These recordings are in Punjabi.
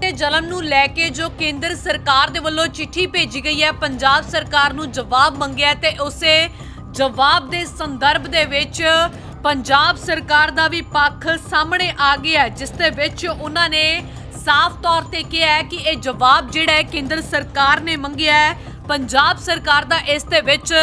ਤੇ ਜਨਮ ਨੂੰ ਲੈ ਕੇ ਜੋ ਕੇਂਦਰ ਸਰਕਾਰ ਦੇ ਵੱਲੋਂ ਚਿੱਠੀ ਭੇਜੀ ਗਈ ਹੈ, ਪੰਜਾਬ ਸਰਕਾਰ ਨੂੰ ਜਵਾਬ ਮੰਗਿਆ ਹੈ ਤੇ ਉਸੇ ਜਵਾਬ ਦੇ ਸੰਦਰਭ ਦੇ ਵਿੱਚ ਪੰਜਾਬ ਸਰਕਾਰ ਦਾ ਵੀ ਪੱਖ ਸਾਹਮਣੇ ਆ ਗਿਆ ਜਿਸ ਦੇ ਵਿੱਚ ਉਹਨਾਂ ਨੇ ਸਾਫ਼ ਤੌਰ ਤੇ ਕਿਹਾ ਹੈ ਕਿ ਇਹ ਜਵਾਬ ਜਿਹੜਾ ਹੈ ਕੇਂਦਰ ਸਰਕਾਰ ਨੇ ਮੰਗਿਆ ਹੈ। ਪੰਜਾਬ ਸਰਕਾਰ ਦਾ ਇਸ ਦੇ ਵਿੱਚ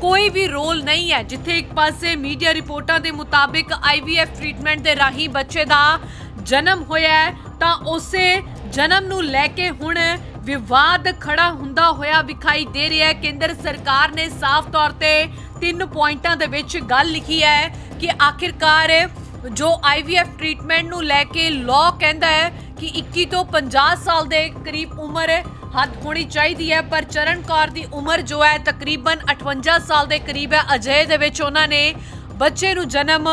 ਕੋਈ ਵੀ ਰੋਲ ਨਹੀਂ ਹੈ। ਜਿੱਥੇ ਇੱਕ ਪਾਸੇ ਮੀਡੀਆ ਰਿਪੋਰਟਾਂ ਦੇ ਮੁਤਾਬਿਕ ਆਈਵੀਐਫ ਟ੍ਰੀਟਮੈਂਟ ਦੇ ਰਾਹੀਂ ਬੱਚੇ ਦਾ ਜਨਮ ਹੋਇਆ ਹੈ ਤਾਂ ਉਸੇ ਜਨਮ ਨੂੰ ਲੈ ਕੇ ਹੁਣ ਵਿਵਾਦ ਖੜਾ ਹੁੰਦਾ ਹੋਇਆ ਵਿਖਾਈ ਦੇ ਰਿਹਾ ਹੈ। ਕੇਂਦਰ ਸਰਕਾਰ ਨੇ ਸਾਫ਼ ਤੌਰ ਤੇ ਤਿੰਨ ਪੁਆਇੰਟਾਂ ਦੇ ਵਿੱਚ ਗੱਲ ਲਿਖੀ ਹੈ ਕਿ ਆਖਿਰਕਾਰ ਜੋ ਆਈਵੀਐਫ ਟ੍ਰੀਟਮੈਂਟ ਨੂੰ ਲੈ ਕੇ ਲਾਅ ਕਹਿੰਦਾ ਹੈ ਕਿ 21 ਤੋਂ 50 ਸਾਲ ਦੇ ਕਰੀਬ ਉਮਰ ਹੱਦ ਹੋਣੀ ਚਾਹੀਦੀ ਹੈ, ਪਰ ਚਰਨ ਕੌਰ ਦੀ ਉਮਰ ਜੋ ਹੈ ਤਕਰੀਬਨ 58 ਸਾਲ ਦੇ ਕਰੀਬ ਹੈ। ਅਜੇ ਦੇ ਵਿੱਚ ਉਹਨਾਂ ਨੇ ਬੱਚੇ ਨੂੰ ਜਨਮ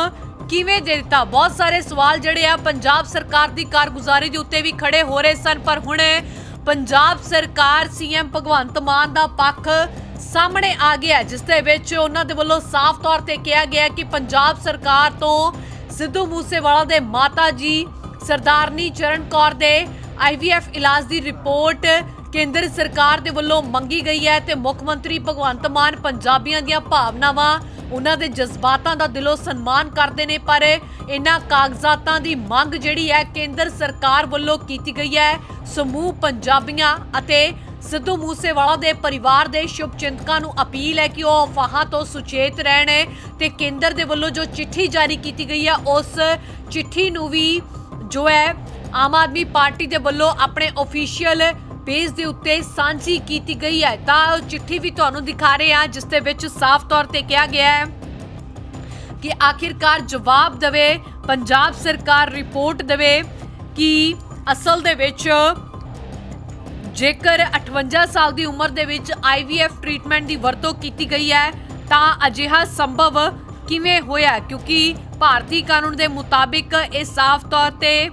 ਕਿਵੇਂ ਦੇ ਦਿੱਤਾ? ਬਹੁਤ ਸਾਰੇ ਸਵਾਲ ਜਿਹੜੇ ਆ ਪੰਜਾਬ ਸਰਕਾਰ ਦੀ ਕਾਰਗੁਜ਼ਾਰੀ ਦੇ ਉੱਤੇ ਵੀ ਖੜੇ ਹੋ ਰਹੇ ਸਨ, ਪਰ ਹੁਣ ਪੰਜਾਬ ਸਰਕਾਰ ਸੀਐਮ ਭਗਵੰਤ ਮਾਨ ਦਾ ਪੱਖ ਸਾਹਮਣੇ ਆ ਗਿਆ ਜਿਸ ਦੇ ਵਿੱਚ ਉਹਨਾਂ ਦੇ ਵੱਲੋਂ ਸਾਫ਼ ਤੌਰ ਤੇ ਕਿਹਾ ਗਿਆ ਕਿ ਪੰਜਾਬ ਸਰਕਾਰ ਤੋਂ ਸਿੱਧੂ ਮੂਸੇਵਾਲਾ ਦੇ ਮਾਤਾ ਜੀ ਸਰਦਾਰਨੀ ਚਰਨ ਕੌਰ ਦੇ ਆਈਵੀਐਫ ਇਲਾਜ ਦੀ ਰਿਪੋਰਟ ਕੇਂਦਰ ਸਰਕਾਰ ਦੇ ਵੱਲੋਂ ਮੰਗੀ ਗਈ ਹੈ ਤੇ ਮੁੱਖ ਮੰਤਰੀ ਭਗਵੰਤ ਮਾਨ ਪੰਜਾਬੀਆਂ ਦੀਆਂ ਭਾਵਨਾਵਾਂ ਉਹਨਾਂ ਦੇ ਜਜ਼ਬਾਤਾਂ ਦਾ ਦਿਲੋਂ ਸਨਮਾਨ ਕਰਦੇ ਨੇ, ਪਰ ਇਹਨਾਂ ਕਾਗਜ਼ਾਤਾਂ ਦੀ ਮੰਗ ਜਿਹੜੀ ਹੈ ਕੇਂਦਰ ਸਰਕਾਰ ਵੱਲੋਂ ਕੀਤੀ ਗਈ ਹੈ। ਸਮੂਹ ਪੰਜਾਬੀਆਂ ਅਤੇ ਸਿੱਧੂ ਮੂਸੇਵਾਲਾ ਦੇ ਪਰਿਵਾਰ ਦੇ ਸ਼ੁਭ ਚਿੰਤਕਾਂ ਨੂੰ ਅਪੀਲ ਹੈ ਕਿ ਉਹ ਅਫਵਾਹਾਂ ਤੋਂ ਸੁਚੇਤ ਰਹਿਣ ਤੇ ਕੇਂਦਰ ਦੇ ਵੱਲੋਂ ਜੋ ਚਿੱਠੀ ਜਾਰੀ ਕੀਤੀ ਗਈ ਹੈ, ਉਸ ਚਿੱਠੀ ਨੂੰ ਵੀ ਜੋ ਹੈ ਆਮ ਆਦਮੀ ਪਾਰਟੀ ਦੇ ਵੱਲੋਂ ਆਪਣੇ ਅਫੀਸ਼ੀਅਲ ਪੇਜ ਦੇ ਉੱਤੇ ਸਾਂਝੀ ਕੀਤੀ ਗਈ ਹੈ। ਤਾਂ ਉਹ ਚਿੱਠੀ ਵੀ ਤੁਹਾਨੂੰ ਦਿਖਾ ਰਹੇ ਹਾਂ, ਜਿਸ ਦੇ ਵਿੱਚ ਸਾਫ਼ ਤੌਰ ਤੇ ਕਿਹਾ ਗਿਆ ਹੈ ਕਿ ਆਖਿਰਕਾਰ ਜਵਾਬ ਦੇਵੇ, ਪੰਜਾਬ ਸਰਕਾਰ ਰਿਪੋਰਟ ਦੇਵੇ ਕਿ ਅਸਲ ਦੇ ਵਿੱਚ ਜੇਕਰ 58 ਸਾਲ ਦੀ ਉਮਰ ਦੇ ਵਿੱਚ ਆਈਵੀਐਫ ਟ੍ਰੀਟਮੈਂਟ ਦੀ ਵਰਤੋਂ ਕੀਤੀ ਗਈ ਹੈ, ਤਾਂ ਅਜਿਹਾ ਸੰਭਵ ਕਿਵੇਂ ਹੋਇਆ? ਕਿਉਂਕਿ ਭਾਰਤੀ ਕਾਨੂੰਨ ਦੇ ਮੁਤਾਬਿਕ ਇਹ ਸਾਫ਼ ਤੌਰ ਤੇ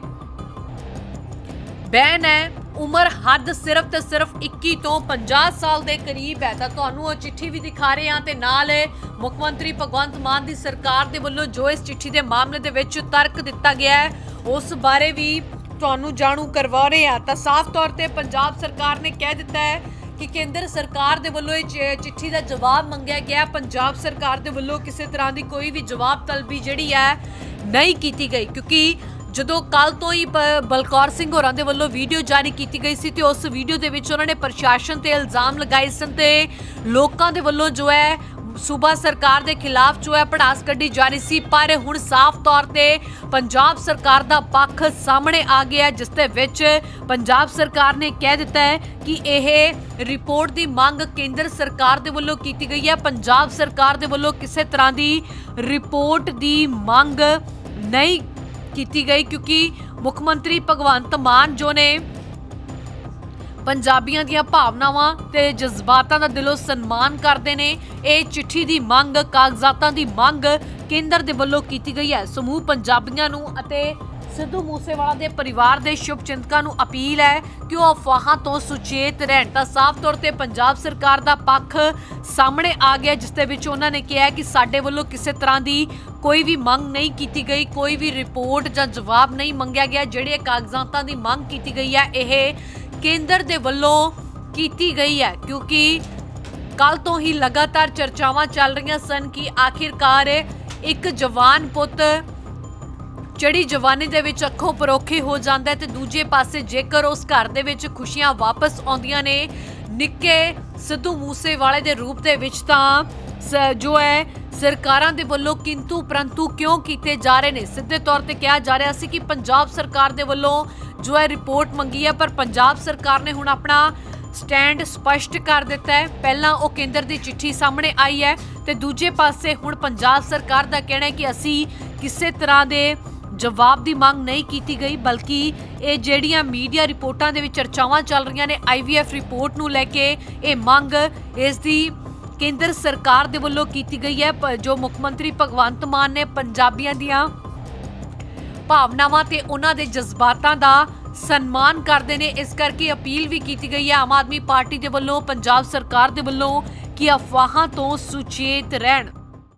ਬੈਨ ਹੈ। ਉਮਰ ਹੱਦ ਸਿਰਫ ਤੇ ਸਿਰਫ 21 ਤੋਂ 50 ਸਾਲ ਦੇ ਕਰੀਬ ਹੈ। ਤਾਂ ਤੁਹਾਨੂੰ ਉਹ ਚਿੱਠੀ ਵੀ ਦਿਖਾ ਰਹੇ ਹਾਂ ਤੇ ਨਾਲ ਮੁੱਖ ਮੰਤਰੀ ਭਗਵੰਤ ਮਾਨ ਦੀ ਸਰਕਾਰ ਦੇ ਵੱਲੋਂ ਜੋ ਇਸ ਚਿੱਠੀ ਦੇ ਮਾਮਲੇ ਦੇ ਵਿੱਚ ਤਰਕ ਦਿੱਤਾ ਗਿਆ ਹੈ, ਉਸ ਬਾਰੇ ਵੀ ਤੁਹਾਨੂੰ ਜਾਣੂ ਕਰਵਾ ਰਹੇ ਹਾਂ। ਤਾਂ ਸਾਫ਼ ਤੌਰ ਤੇ ਪੰਜਾਬ ਸਰਕਾਰ ਨੇ ਕਹਿ ਦਿੱਤਾ ਹੈ ਕਿ ਕੇਂਦਰ ਸਰਕਾਰ ਦੇ ਵੱਲੋਂ ਇਹ ਚਿੱਠੀ ਦਾ ਜਵਾਬ ਮੰਗਿਆ ਗਿਆ। ਪੰਜਾਬ ਸਰਕਾਰ ਦੇ ਵੱਲੋਂ ਕਿਸੇ ਤਰ੍ਹਾਂ ਦੀ ਕੋਈ ਵੀ ਜਵਾਬ ਤਲਬੀ ਜਿਹੜੀ ਹੈ ਨਹੀਂ ਕੀਤੀ ਗਈ, ਕਿਉਂਕਿ ਜਦੋਂ ਕੱਲ ਤੋਂ ਹੀ ਪ- ਬਲਕੌਰ ਸਿੰਘ ਹੋਰਾਂ ਦੇ ਵੱਲੋਂ ਵੀਡੀਓ ਜਾਰੀ ਕੀਤੀ ਗਈ ਸੀ ਤੇ ਉਸ ਵੀਡੀਓ ਦੇ ਵਿੱਚ ਉਹਨਾਂ ਨੇ ਪ੍ਰਸ਼ਾਸਨ ਤੇ ਇਲਜ਼ਾਮ ਲਗਾਏ ਸਨ ਤੇ ਲੋਕਾਂ ਦੇ ਵੱਲੋਂ ਜੋ ਹੈ ਸੂਬਾ ਸਰਕਾਰ ਦੇ ਖਿਲਾਫ ਜੋ ਹੈ ਪੜਾਸ ਕੱਢੀ ਜਾ ਰਹੀ ਸੀ, ਪਰ ਹੁਣ ਸਾਫ਼ ਤੌਰ ਤੇ ਪੰਜਾਬ ਸਰਕਾਰ ਦਾ ਪੱਖ ਸਾਹਮਣੇ ਆ ਗਿਆ ਜਿਸ ਦੇ ਵਿੱਚ ਪੰਜਾਬ ਸਰਕਾਰ ਨੇ ਕਹਿ ਦਿੱਤਾ ਹੈ ਕਿ ਇਹ ਰਿਪੋਰਟ ਦੀ ਮੰਗ ਕੇਂਦਰ ਸਰਕਾਰ ਦੇ ਵੱਲੋਂ ਕੀਤੀ ਗਈ ਹੈ। ਪੰਜਾਬ ਸਰਕਾਰ ਦੇ ਵੱਲੋਂ ਕਿਸੇ ਤਰ੍ਹਾਂ ਦੀ ਰਿਪੋਰਟ ਦੀ ਮੰਗ ਨਹੀਂ ਕੀਤੀ ਗਈ ਕਿਉਂਕਿ ਮੁੱਖ ਮੰਤਰੀ ਭਗਵੰਤ ਮਾਨ ਜੋ ਨੇ ਪੰਜਾਬੀਆਂ ਦੀਆਂ ਭਾਵਨਾਵਾਂ ਤੇ ਜਜ਼ਬਾਤਾਂ ਦਾ ਦਿਲੋਂ ਸਨਮਾਨ ਕਰਦੇ ਨੇ, ਇਹ ਚਿੱਠੀ ਦੀ ਮੰਗ, ਕਾਗਜ਼ਾਤਾਂ ਦੀ ਮੰਗ ਕੇਂਦਰ ਦੇ ਵੱਲੋਂ ਕੀਤੀ ਗਈ ਹੈ। ਸਮੂਹ ਪੰਜਾਬੀਆਂ ਨੂੰ ਅਤੇ ਸਿੱਧੂ ਮੂਸੇਵਾਲਾ ਦੇ ਪਰਿਵਾਰ ਦੇ ਸ਼ੁਭ ਚਿੰਤਕਾਂ ਨੂੰ ਅਪੀਲ ਹੈ ਕਿ ਉਹ ਅਫਵਾਹਾਂ ਤੋਂ ਸੁਚੇਤ ਰਹਿਣ। ਤਾਂ ਸਾਫ਼ ਤੌਰ ਤੇ ਪੰਜਾਬ ਸਰਕਾਰ ਦਾ ਪੱਖ ਸਾਹਮਣੇ ਆ ਗਿਆ, ਜਿਸ ਦੇ ਵਿੱਚ ਉਹਨਾਂ ਨੇ ਕਿਹਾ ਕਿ ਸਾਡੇ ਵੱਲੋਂ ਕਿਸੇ ਤਰ੍ਹਾਂ ਦੀ ਕੋਈ ਵੀ ਮੰਗ ਨਹੀਂ ਕੀਤੀ ਗਈ, ਕੋਈ ਵੀ ਰਿਪੋਰਟ ਜਾਂ ਜਵਾਬ ਨਹੀਂ ਮੰਗਿਆ ਗਿਆ। ਜਿਹੜੇ ਕਾਗਜ਼ਾਤਾਂ ਦੀ ਮੰਗ ਕੀਤੀ ਗਈ ਹੈ, ਇਹ ਕੇਂਦਰ ਦੇ ਵੱਲੋਂ ਕੀਤੀ ਗਈ ਹੈ, ਕਿਉਂਕਿ ਕੱਲ ਤੋਂ ਹੀ ਲਗਾਤਾਰ ਚਰਚਾਵਾਂ ਚੱਲ ਰਹੀਆਂ ਸਨ ਕਿ ਆਖਿਰਕਾਰ ਇੱਕ ਜਵਾਨ ਪੁੱਤ ਚੜੀ ਜਵਾਨੀ ਦੇ ਵਿੱਚ ਅੱਖੋਂ ਪਰੋਖੇ ਹੋ ਜਾਂਦਾ ਹੈ ਤੇ ਦੂਜੇ ਪਾਸੇ ਜੇਕਰ ਉਸ ਘਰ ਦੇ ਵਿੱਚ ਖੁਸ਼ੀਆਂ ਵਾਪਸ ਆਉਂਦੀਆਂ ਨੇ, ਨਿੱਕੇ ਸਿੱਧੂ ਮੂਸੇਵਾਲੇ ਦੇ ਰੂਪ ਦੇ ਵਿੱਚ ਤਾਂ ਸ- ਜੋ ਹੈ, ਸਰਕਾਰਾਂ ਦੇ ਵੱਲੋਂ ਕਿੰਤੂ ਪਰੰਤੂ ਕਿਉਂ ਕੀਤੇ ਜਾ ਰਹੇ ਨੇ? ਸਿੱਧੇ ਤੌਰ ਤੇ ਕਿਹਾ ਜਾ ਰਿਹਾ ਸੀ ਕਿ ਪੰਜਾਬ ਸਰਕਾਰ ਦੇ ਵੱਲੋਂ ਜੋ ਹੈ ਰਿਪੋਰਟ ਮੰਗੀ ਹੈ, ਪਰ ਪੰਜਾਬ ਸਰਕਾਰ ਨੇ ਹੁਣ ਆਪਣਾ ਸਟੈਂਡ ਸਪਸ਼ਟ ਕਰ ਦਿੱਤਾ ਹੈ। ਪਹਿਲਾਂ ਉਹ ਕੇਂਦਰ ਦੀ ਚਿੱਠੀ ਸਾਹਮਣੇ ਆਈ ਹੈ ਤੇ ਦੂਜੇ ਪਾਸੇ ਹੁਣ ਪੰਜਾਬ ਸਰਕਾਰ ਦਾ ਕਹਿਣਾ ਹੈ ਕਿ ਅਸੀਂ ਕਿਸੇ ਤਰ੍ਹਾਂ ਦੇ ਜਵਾਬ ਦੀ ਮੰਗ ਨਹੀਂ ਕੀਤੀ ਗਈ, ਬਲਕਿ ਇਹ ਜਿਹੜੀਆਂ ਮੀਡੀਆ ਰਿਪੋਰਟਾਂ ਦੇ ਵਿੱਚ ਚਰਚਾਵਾਂ ਚੱਲ ਰਹੀਆਂ ਨੇ ਆਈਵੀਐਫ ਰਿਪੋਰਟ ਨੂੰ ਲੈ ਕੇ ਇਹ ਮੰਗ ਇਸ ਦੀ ਕੇਂਦਰ ਸਰਕਾਰ ਦੇ ਵੱਲੋਂ ਕੀਤੀ ਗਈ ਹੈ ਜੋ ਮੁੱਖ ਮੰਤਰੀ ਭਗਵੰਤ ਮਾਨ ਨੇ ਪੰਜਾਬੀਆਂ ਦੀਆਂ ਭਾਵਨਾਵਾਂ ਤੇ ਉਹਨਾਂ ਦੇ ਜਜ਼ਬਾਤਾਂ ਦਾ ਸਨਮਾਨ ਕਰਦੇ ਨੇ। ਇਸ ਕਰਕੇ ਅਪੀਲ ਵੀ ਕੀਤੀ ਗਈ ਹੈ ਆਮ ਆਦਮੀ ਪਾਰਟੀ ਦੇ ਵੱਲੋਂ, ਪੰਜਾਬ ਸਰਕਾਰ ਦੇ ਵੱਲੋਂ ਕਿ ਅਫਵਾਹਾਂ ਤੋਂ ਸੁਚੇਤ ਰਹਿਣ।